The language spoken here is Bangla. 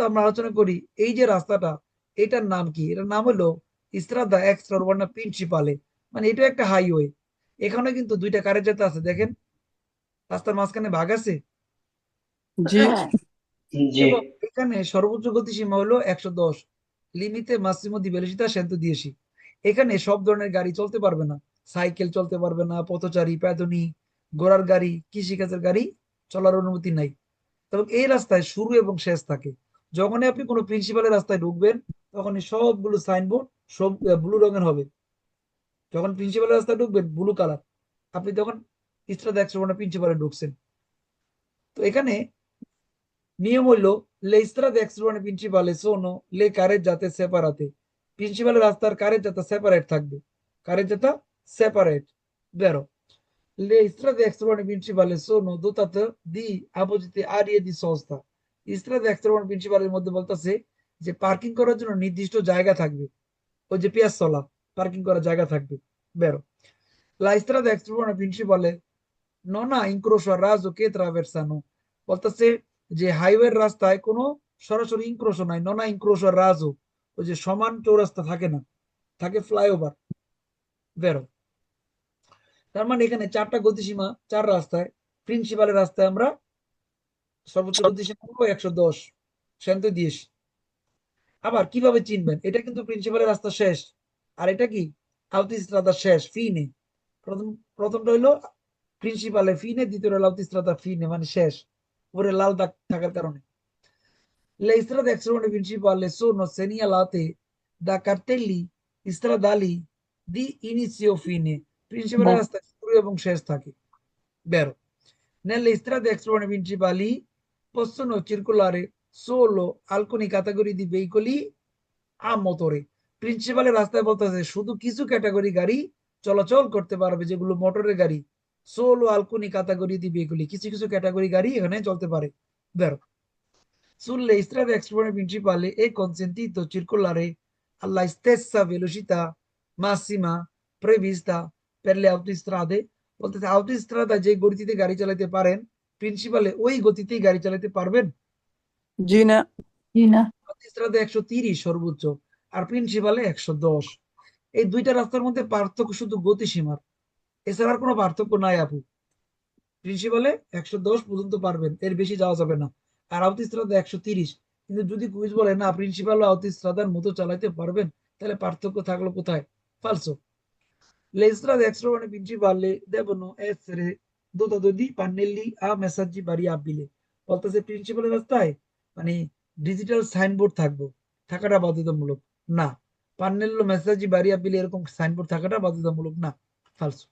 প্রথমত আমরা আলোচনা করি এই যে রাস্তাটা এটার নাম কি? এটার নাম হলো ইস্ত্রাদা এক্সট্রা উর্বানা প্রিন্সিপালে মানে এটা একটা হাইওয়ে এখানে কিন্তু দুইটা কারের যেতে আছে দেখেন রাস্তার মাঝখানে ভাগ আছে? জি। হ্যাঁ। এখানে সর্বোচ্চ গতিসীমা হলো একশো দশ লিমিতে মাসিমো দি ভেলোসিতা সেন্তো দিয়েছি এখানে সব ধরনের গাড়ি চলতে পারবে না সাইকেল চলতে পারবে না পথচারী প্যাদনী ঘোড়ার গাড়ি কৃষিকাজের গাড়ি চলার অনুমতি নাই এবং এই রাস্তায় শুরু এবং শেষ থাকে যখনই আপনি কোনো প্রিন্সিপালের রাস্তায় ঢুকবেন, তখনই সবগুলো সাইনবোর্ড সব ব্লু রঙের হবে। যখন প্রিন্সিপালের রাস্তায় ঢুকবেন ব্লু কালার আপনি তখন ইস্ত্রাদা একশো প্রিন্সিপালে ঢুকছেন। তো এখানে নিয়ম হইল le strade extraordinarie principale লে কারের carreggiate সেপারাতে প্রিন্সিপালের রাস্তার কারেজ্জাতা সেপারেট থাকবে। কারেজ্জাতা separate vero le strade extraordinarie principali sono dotate di apposite aree di sosta strade extraordinarie principaleর মধ্যে বলতেছে যে পার্কিং করার জন্য নির্দিষ্ট জায়গা থাকবে। ওই যে পিয়াসলা পার্কিং করার জায়গা থাকবে। ha incrocio a raso che বলতেছে যে হাইওয়ের রাস্তায় কোনো সরাসরি ইনক্রোশো নাই, ননা ইনক্রোশো রাজও ওই যে সমান চৌরাস্তা থাকে না, থাকে ফ্লাইওভার বেরো। তার মানে এখানে চারটা গতিসীমা, চার রাস্তায় প্রিন্সিপালের রাস্তায় আমরা সর্বোচ্চ গতিসীমা একশো দশ। সেন্তে দিয়েছি আবার কীভাবে চিনবেন? এটা কিন্তু প্রিন্সিপালের রাস্তা শেষ। আর এটা কি? আউতিস্ত্রাদা শেষ ফিনে প্রথম প্রথমটা হইল প্রিন্সিপালে ফিনে দ্বিতীয় হলো আউতিস্ত্রাদা ফিনে মানে শেষ। উপরে লাল দাগ থাকার কারণে। Le strade extraordinarie principali sono segnalate da cartelli stradali di inizio fine. Principale বাহ। রাস্তা শুরু এবং শেষ থাকে। বেরো। Nelle strade extraordinarie principali possono circolare solo alcuni categorie di veicoli a motore. প্রিন্সিপালের রাস্তায় বলতেছে শুধু কিছু ক্যাটাগরি গাড়ি চলাচল করতে পারবে যেগুলো মোটরের গাড়ি solo alcuni categorie di veicoli কিছু কিছু ক্যাটাগরি গাড়ি এখানে চলতে পারে বেরো Sulle strade extraordinarie principali è consentito circolare alla stessa velocità massima prevista per le autostrade বলতেছে autostrada যে গতিতে গাড়ি চালাতে পারেন প্রিন্সিপালে ওই গতিতেই গাড়ি চালাতে পারবেন? জি না। জি না। autostrada একশো তিরিশ সর্বোচ্চ আর প্রিন্সিপালে একশো দশ। এই দুইটা রাস্তার মধ্যে পার্থক্য শুধু গতিসীমার। এছাড়া আর কোনো পার্থক্য নাই আপু। প্রিন্সিপালে একশো দশ পর্যন্ত পারবেন এর বেশি যাওয়া যাবে না। আর আউতিস্ত্রাদা একশো তিরিশ। কিন্তু যদি কুইজ বলে না প্রিন্সিপাল ও আউতিস্ত্রাদার মতো চালাতে পারবেন তাহলে পার্থক্য থাকল কোথায়? ফালসো Le strade extraordinarie principali devono essere dotate di আ মেসাজি বাড়ি আপিলে বলতেছে, প্রিন্সিপালের রাস্তায় মানে ডিজিটাল সাইনবোর্ড থাকব। থাকাটা বাধ্যতামূলক। না। পান্নেল্লো মেসাজি বাড়ি আপিলে এরকম সাইনবোর্ড থাকাটা বাধ্যতামূলক। না। ফালসো